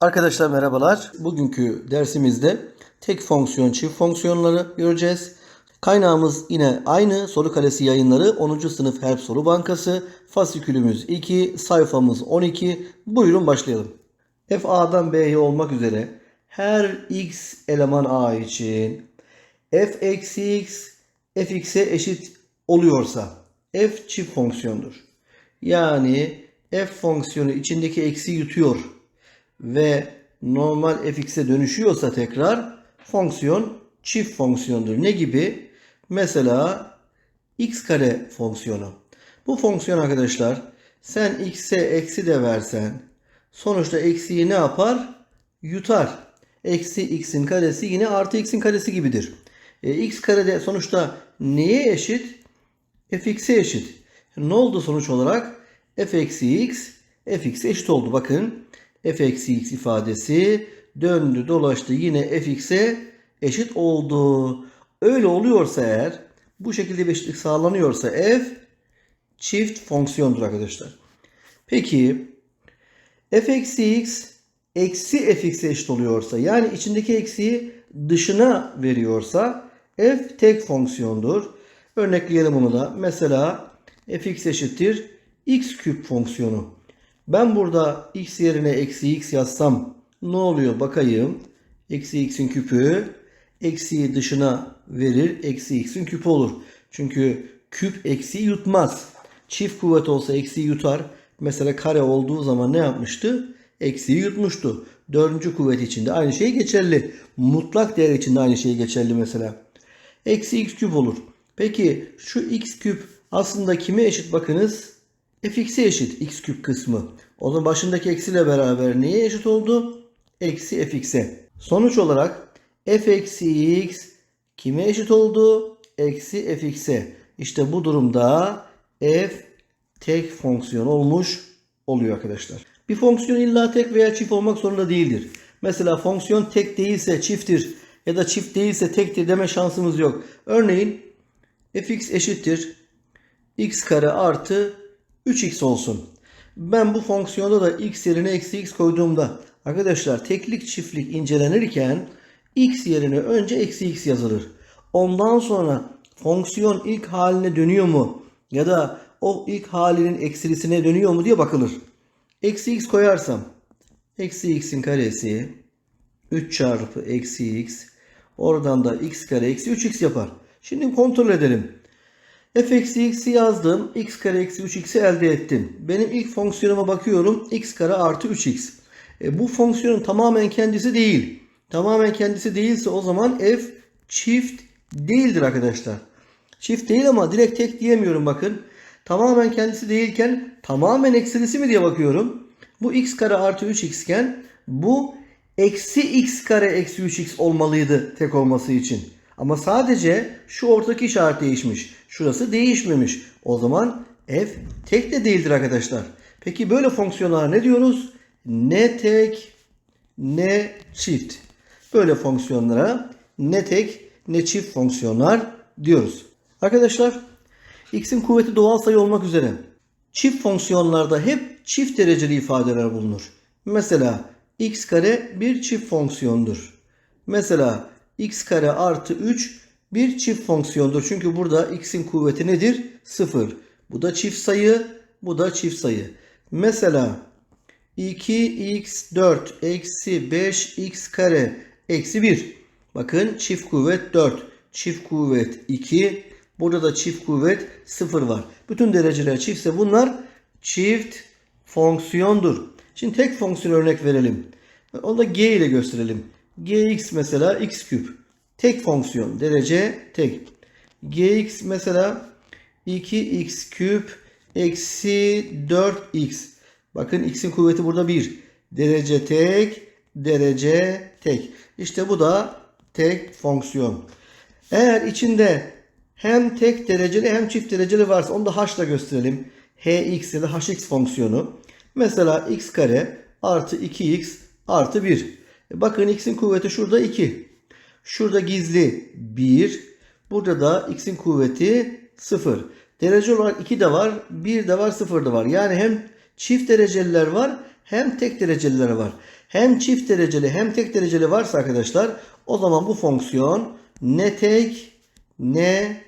Arkadaşlar merhabalar. Bugünkü dersimizde tek fonksiyon çift fonksiyonları göreceğiz. Kaynağımız yine aynı Soru Kalesi yayınları 10. sınıf Help Soru Bankası. Fasikülümüz 2, sayfamız 12. Buyurun başlayalım. F A'dan B'ye olmak üzere her x eleman A için f eksi x fx'e eşit oluyorsa f çift fonksiyondur. Yani f fonksiyonu içindeki eksi yutuyor ve normal fx'e dönüşüyorsa tekrar fonksiyon çift fonksiyondur. Ne gibi? Mesela x kare fonksiyonu. Bu fonksiyon arkadaşlar sen x'e eksi de versen sonuçta eksiyi ne yapar? Yutar. Eksi x'in karesi yine artı x'in karesi gibidir. E, x kare de sonuçta neye eşit? fx'e eşit. Ne oldu sonuç olarak? f eksi x fx'e eşit oldu. Bakın f eksi x ifadesi döndü dolaştı yine fx'e eşit oldu. Öyle oluyorsa eğer bu şekilde bir eşitlik sağlanıyorsa f çift fonksiyondur arkadaşlar. Peki f eksi x eksi fx'e eşit oluyorsa yani içindeki eksiği dışına veriyorsa f tek fonksiyondur. Örnekleyelim bunu da. Mesela fx eşittir x küp fonksiyonu. Ben burada x yerine eksi x yazsam ne oluyor bakayım. Eksi x'in küpü eksiyi dışına verir. Eksi x'in küpü olur. Çünkü küp eksiyi yutmaz. Çift kuvvet olsa eksiyi yutar. Mesela kare olduğu zaman ne yapmıştı? Eksiyi yutmuştu. Dördüncü kuvvet içinde aynı şey geçerli. Mutlak değer içinde aynı şey geçerli mesela. Eksi x küp olur. Peki şu x küp aslında kime eşit bakınız? Fx'e eşit x küp kısmı. O zaman başındaki eksiyle beraber neye eşit oldu? Eksi fx'e. Sonuç olarak f eksi x kime eşit oldu? Eksi fx'e. İşte bu durumda f tek fonksiyon olmuş oluyor arkadaşlar. Bir fonksiyon illa tek veya çift olmak zorunda değildir. Mesela fonksiyon tek değilse çifttir ya da çift değilse tektir deme şansımız yok. Örneğin fx eşittir x kare artı 3x olsun. Ben bu fonksiyonda da x yerine eksi x koyduğumda arkadaşlar teklik çiftlik incelenirken x yerine önce eksi x yazılır. Ondan sonra fonksiyon ilk haline dönüyor mu ya da o ilk halinin eksilisine dönüyor mu diye bakılır. Eksi x koyarsam eksi x'in karesi 3 çarpı eksi x oradan da x kare eksi 3x yapar. Şimdi kontrol edelim. F eksi x'i yazdım. x kare eksi 3x'i elde ettim. Benim ilk fonksiyonuma bakıyorum. x kare artı 3x. E, bu fonksiyonun tamamen kendisi değil. Tamamen kendisi değilse o zaman f çift değildir arkadaşlar. Çift değil ama direkt tek diyemiyorum bakın. Tamamen kendisi değilken tamamen eksilisi mi diye bakıyorum. Bu x kare artı 3x iken bu eksi x kare eksi 3x olmalıydı tek olması için. Ama sadece şu ortadaki işaret değişmiş. Şurası değişmemiş. O zaman f tek de değildir arkadaşlar. Peki böyle fonksiyonlara ne diyoruz? Ne tek ne çift. Böyle fonksiyonlara ne tek ne çift fonksiyonlar diyoruz. Arkadaşlar x'in kuvveti doğal sayı olmak üzere çift fonksiyonlarda hep çift dereceli ifadeler bulunur. Mesela x kare bir çift fonksiyondur. Mesela x kare artı 3 bir çift fonksiyondur. Çünkü burada x'in kuvveti nedir? 0. Bu da çift sayı, bu da çift sayı. Mesela 2x4 eksi 5x kare eksi 1. Bakın çift kuvvet 4, çift kuvvet 2, burada da çift kuvvet 0 var. Bütün dereceler çiftse bunlar çift fonksiyondur. Şimdi tek fonksiyon örnek verelim. Onu da g ile gösterelim. gx mesela x küp. Tek fonksiyon. Derece tek. gx mesela 2x küp eksi 4x. Bakın x'in kuvveti burada 1. Derece tek. Derece tek. İşte bu da tek fonksiyon. Eğer içinde hem tek dereceli hem çift dereceli varsa onu da h gösterelim. hx ya da hx fonksiyonu. Mesela x kare artı 2x artı 1. E bakın x'in kuvveti şurada 2. Şurada gizli 1. Burada da x'in kuvveti 0. Derece olarak 2 de var, 1 de var, 0 da var. Yani hem çift dereceliler var hem tek derecelileri var. Hem çift dereceli hem tek dereceli varsa arkadaşlar o zaman bu fonksiyon ne tek ne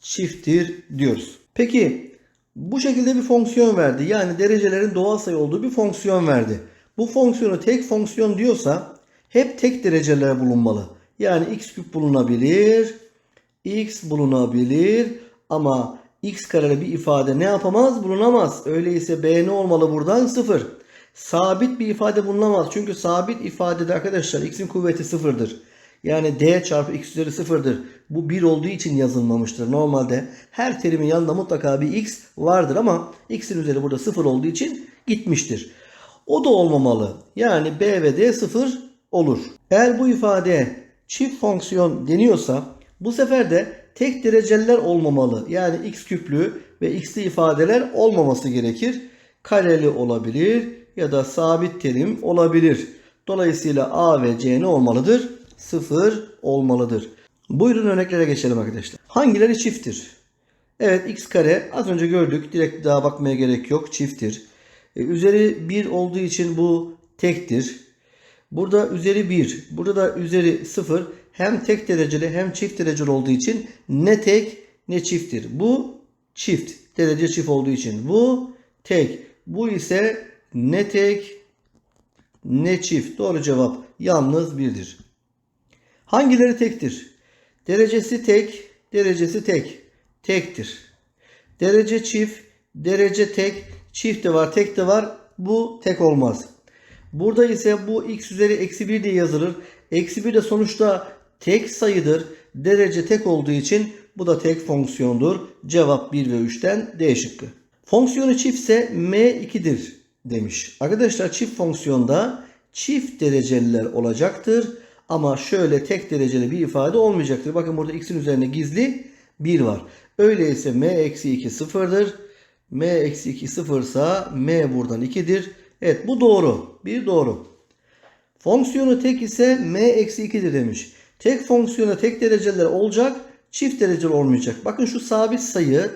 çifttir diyoruz. Peki bu şekilde bir fonksiyon verdi. Yani derecelerin doğal sayı olduğu bir fonksiyon verdi. Bu fonksiyonu tek fonksiyon diyorsa hep tek dereceler bulunmalı. Yani x küp bulunabilir, x bulunabilir ama x kareli bir ifade ne yapamaz? Bulunamaz. Öyleyse b ne olmalı buradan? 0. Sabit bir ifade bulunamaz. Çünkü sabit ifadede arkadaşlar x'in kuvveti sıfırdır. Yani d çarpı x üzeri sıfırdır. Bu 1 olduğu için yazılmamıştır. Normalde her terimin yanında mutlaka bir x vardır ama x'in üzeri burada sıfır olduğu için gitmiştir. O da olmamalı. Yani b ve d sıfır olur. Eğer bu ifade çift fonksiyon deniyorsa bu sefer de tek dereceliler olmamalı. Yani x küplü ve x'li ifadeler olmaması gerekir. Kareli olabilir ya da sabit terim olabilir. Dolayısıyla a ve c ne olmalıdır? Sıfır olmalıdır. Buyurun örneklere geçelim arkadaşlar. Hangileri çifttir? Evet x kare az önce gördük. Direkt daha bakmaya gerek yok. Çifttir. E, üzeri 1 olduğu için bu tektir. Burada üzeri 1. Burada da üzeri 0. Hem tek dereceli hem çift dereceli olduğu için ne tek ne çifttir. Bu çift. Derece çift olduğu için. Bu tek. Bu ise ne tek ne çift. Doğru cevap yalnız birdir. Hangileri tektir? Derecesi tek, derecesi tek. Tektir. Derece çift, derece tek, çift de var, tek de var. Bu tek olmaz. Burada ise bu x üzeri eksi 1 diye yazılır. Eksi 1 de sonuçta tek sayıdır. Derece tek olduğu için bu da tek fonksiyondur. Cevap 1 ve 3'ten D şıkkı. Fonksiyonu çiftse m2'dir demiş. Arkadaşlar çift fonksiyonda çift dereceliler olacaktır. Ama şöyle tek dereceli bir ifade olmayacaktır. Bakın burada x'in üzerine gizli 1 var. Öyleyse m eksi 2 sıfırdır. m eksi 2 sıfırsa m buradan 2'dir. Evet bu doğru. Bir doğru. Fonksiyonu tek ise m eksi 2'dir demiş. Tek fonksiyona tek dereceler olacak. Çift dereceli olmayacak. Bakın şu sabit sayı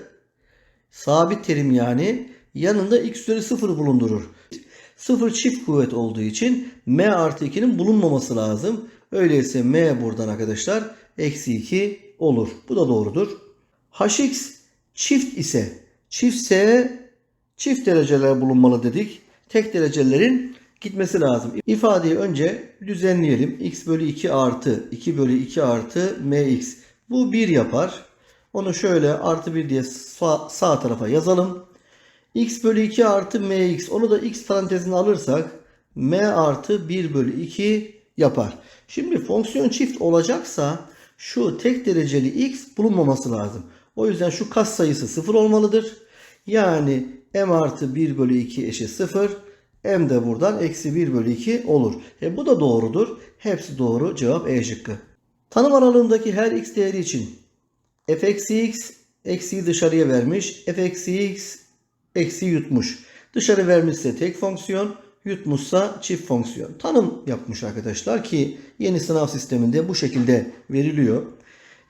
sabit terim yani yanında x üzeri 0 bulundurur. 0 çift kuvvet olduğu için m artı 2'nin bulunmaması lazım. Öyleyse m buradan arkadaşlar eksi 2 olur. Bu da doğrudur. hx çift ise çiftse çift dereceler bulunmalı dedik. Tek derecelerin gitmesi lazım. İfadeyi önce düzenleyelim. x bölü 2 artı 2 bölü 2 artı mx. Bu 1 yapar. Onu şöyle artı 1 diye sağ, sağ tarafa yazalım. x bölü 2 artı mx. Onu da x parantezine alırsak m artı 1 bölü 2 yapar. Şimdi fonksiyon çift olacaksa şu tek dereceli x bulunmaması lazım. O yüzden şu kas sayısı 0 olmalıdır. Yani m artı 1 bölü 2 eşit 0. M de buradan eksi 1 bölü 2 olur. E bu da doğrudur. Hepsi doğru. Cevap E şıkkı. Tanım aralığındaki her x değeri için f eksi x eksiyi dışarıya vermiş. f eksi x eksi yutmuş. Dışarı vermişse tek fonksiyon, yutmuşsa çift fonksiyon. Tanım yapmış arkadaşlar ki yeni sınav sisteminde bu şekilde veriliyor.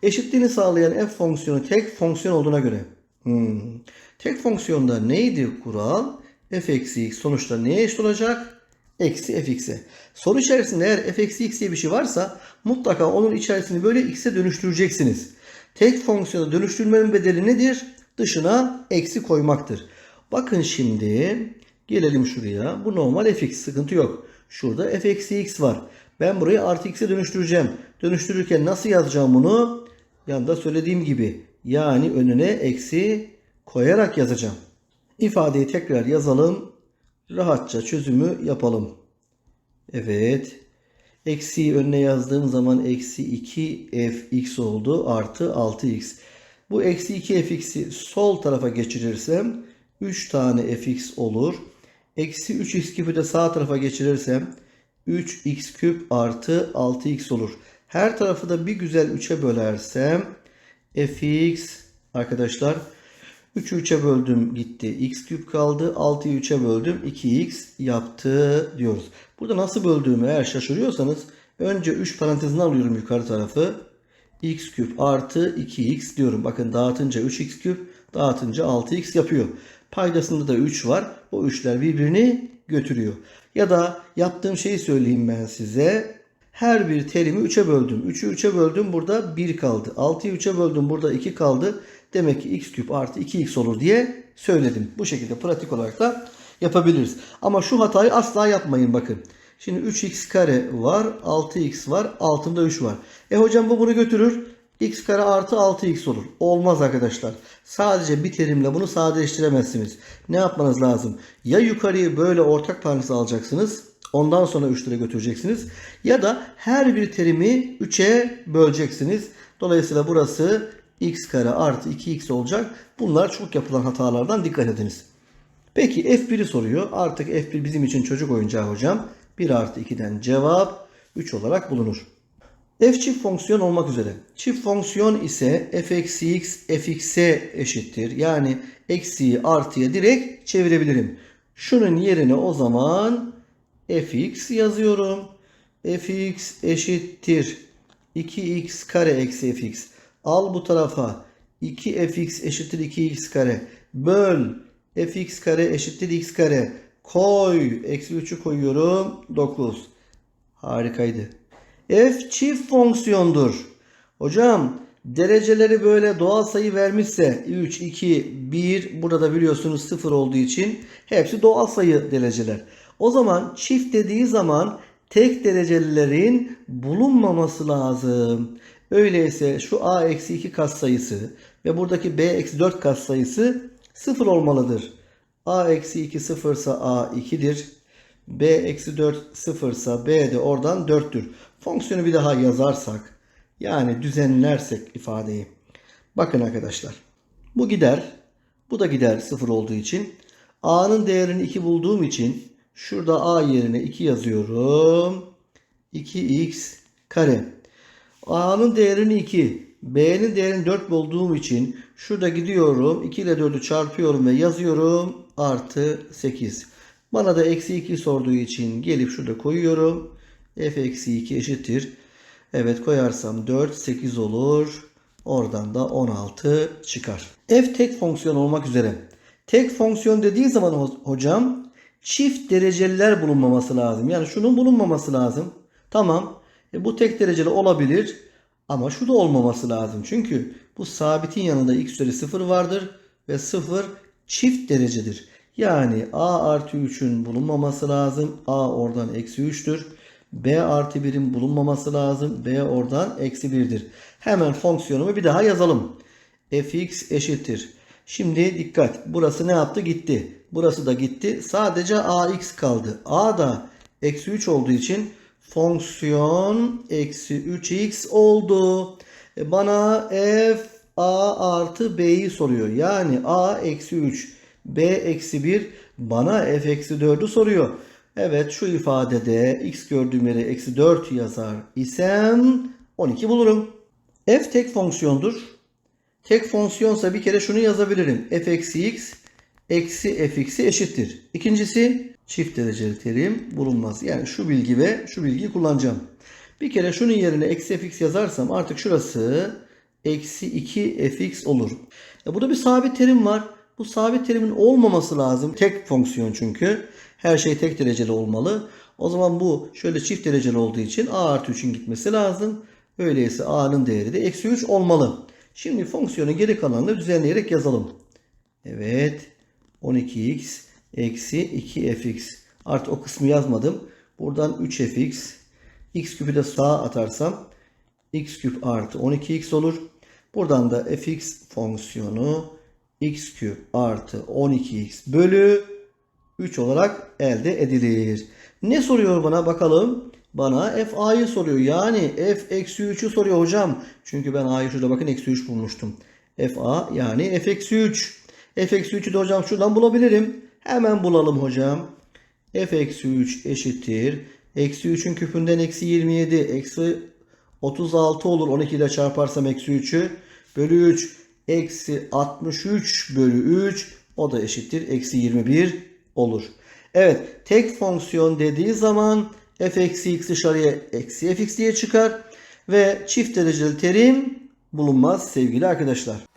Eşitliğini sağlayan f fonksiyonu tek fonksiyon olduğuna göre. Hmm. Tek fonksiyonda neydi kural? F eksi x sonuçta neye eşit olacak? Eksi fx'e. Soru içerisinde eğer f eksi x diye bir şey varsa mutlaka onun içerisini böyle x'e dönüştüreceksiniz. Tek fonksiyona dönüştürmenin bedeli nedir? Dışına eksi koymaktır. Bakın şimdi gelelim şuraya. Bu normal fx sıkıntı yok. Şurada f eksi x var. Ben burayı artı x'e dönüştüreceğim. Dönüştürürken nasıl yazacağım bunu? Yanında söylediğim gibi. Yani önüne eksi koyarak yazacağım. İfadeyi tekrar yazalım. Rahatça çözümü yapalım. Evet. Eksiyi önüne yazdığım zaman eksi 2fx oldu. Artı 6x. Bu eksi 2fx'i sol tarafa geçirirsem 3 tane fx olur. Eksi 3x küpü de sağ tarafa geçirirsem 3x küp artı 6x olur. Her tarafı da bir güzel 3'e bölersem fx arkadaşlar 3'ü 3'e böldüm gitti. x küp kaldı. 6'yı 3'e böldüm. 2x yaptı diyoruz. Burada nasıl böldüğümü eğer şaşırıyorsanız önce 3 parantezine alıyorum yukarı tarafı. x küp artı 2x diyorum. Bakın dağıtınca 3x küp dağıtınca 6x yapıyor. Paydasında da 3 var. O 3'ler birbirini götürüyor. Ya da yaptığım şeyi söyleyeyim ben size. Her bir terimi 3'e böldüm. 3'ü 3'e böldüm burada 1 kaldı. 6'yı 3'e böldüm burada 2 kaldı. Demek ki x küp artı 2x olur diye söyledim. Bu şekilde pratik olarak da yapabiliriz. Ama şu hatayı asla yapmayın bakın. Şimdi 3x kare var, 6x var, altında 3 var. E hocam bu bunu götürür. x kare artı 6x olur. Olmaz arkadaşlar. Sadece bir terimle bunu sadeleştiremezsiniz. Ne yapmanız lazım? Ya yukarıyı böyle ortak parantez alacaksınız. Ondan sonra 3 lira götüreceksiniz. Ya da her bir terimi 3'e böleceksiniz. Dolayısıyla burası x kare artı 2x olacak. Bunlar çok yapılan hatalardan dikkat ediniz. Peki F1'i soruyor. Artık F1 bizim için çocuk oyuncağı hocam. 1 artı 2'den cevap 3 olarak bulunur. F çift fonksiyon olmak üzere. Çift fonksiyon ise f eksi x fx'e eşittir. Yani eksiyi artıya direkt çevirebilirim. Şunun yerine o zaman fx yazıyorum. fx eşittir 2x kare eksi fx. Al bu tarafa 2fx eşittir 2x kare. Böl fx kare eşittir x kare. Koy. Eksi 3'ü koyuyorum. 9. Harikaydı. F çift fonksiyondur. Hocam dereceleri böyle doğal sayı vermişse 3, 2, 1 burada da biliyorsunuz 0 olduğu için hepsi doğal sayı dereceler. O zaman çift dediği zaman tek derecelilerin bulunmaması lazım. Öyleyse şu a eksi 2 katsayısı ve buradaki b eksi 4 katsayısı 0 olmalıdır. a eksi 2 sıfırsa a 2'dir. b eksi 4 sıfırsa b de oradan 4'tür. Fonksiyonu bir daha yazarsak yani düzenlersek ifadeyi. Bakın arkadaşlar. Bu gider. Bu da gider 0 olduğu için. a'nın değerini 2 bulduğum için şurada a yerine 2 yazıyorum. 2x kare. A'nın değerini 2, B'nin değerini 4 bulduğum için şurada gidiyorum. 2 ile 4'ü çarpıyorum ve yazıyorum. Artı 8. Bana da eksi 2 sorduğu için gelip şurada koyuyorum. F eksi 2 eşittir. Evet koyarsam 4, 8 olur. Oradan da 16 çıkar. F tek fonksiyon olmak üzere. Tek fonksiyon dediği zaman hocam çift dereceliler bulunmaması lazım. Yani şunun bulunmaması lazım. Tamam. E, bu tek dereceli olabilir ama şu da olmaması lazım. Çünkü bu sabitin yanında x üzeri 0 vardır ve 0 çift derecedir. Yani a artı 3'ün bulunmaması lazım. a oradan eksi 3'tür. b artı 1'in bulunmaması lazım. b oradan eksi 1'dir. Hemen fonksiyonumu bir daha yazalım. fx eşittir. Şimdi dikkat. Burası ne yaptı? Gitti. Burası da gitti. Sadece ax kaldı. a da eksi 3 olduğu için fonksiyon eksi 3x oldu. E bana f a artı b'yi soruyor. Yani a eksi 3 b eksi 1 bana f eksi 4'ü soruyor. Evet şu ifadede x gördüğüm yere eksi 4 yazar isem 12 bulurum. f tek fonksiyondur. Tek fonksiyonsa bir kere şunu yazabilirim. f eksi x eksi fx'i eşittir. İkincisi çift dereceli terim bulunmaz. Yani şu bilgi ve şu bilgiyi kullanacağım. Bir kere şunun yerine eksi fx yazarsam artık şurası eksi 2 fx olur. E burada bir sabit terim var. Bu sabit terimin olmaması lazım. Tek fonksiyon çünkü. Her şey tek dereceli olmalı. O zaman bu şöyle çift dereceli olduğu için a artı 3'ün gitmesi lazım. Öyleyse a'nın değeri de eksi 3 olmalı. Şimdi fonksiyonun geri kalanını düzenleyerek yazalım. Evet. 12x eksi 2fx. Artık o kısmı yazmadım. Buradan 3fx. x küpü de sağa atarsam x küp artı 12x olur. Buradan da fx fonksiyonu x küp artı 12x bölü 3 olarak elde edilir. Ne soruyor bana bakalım. Bana f a'yı soruyor. Yani f eksi 3'ü soruyor hocam. Çünkü ben a'yı şurada bakın eksi 3 bulmuştum. f a yani f eksi 3. f eksi 3'ü de hocam şuradan bulabilirim. Hemen bulalım hocam. f eksi 3 eşittir. Eksi 3'ün küpünden eksi 27. Eksi 36 olur. 12 ile çarparsam eksi 3'ü. Bölü 3. Eksi 63 bölü 3. O da eşittir. Eksi 21 olur. Evet. Tek fonksiyon dediği zaman f eksi x dışarıya eksi fx diye çıkar. Ve çift dereceli terim bulunmaz sevgili arkadaşlar.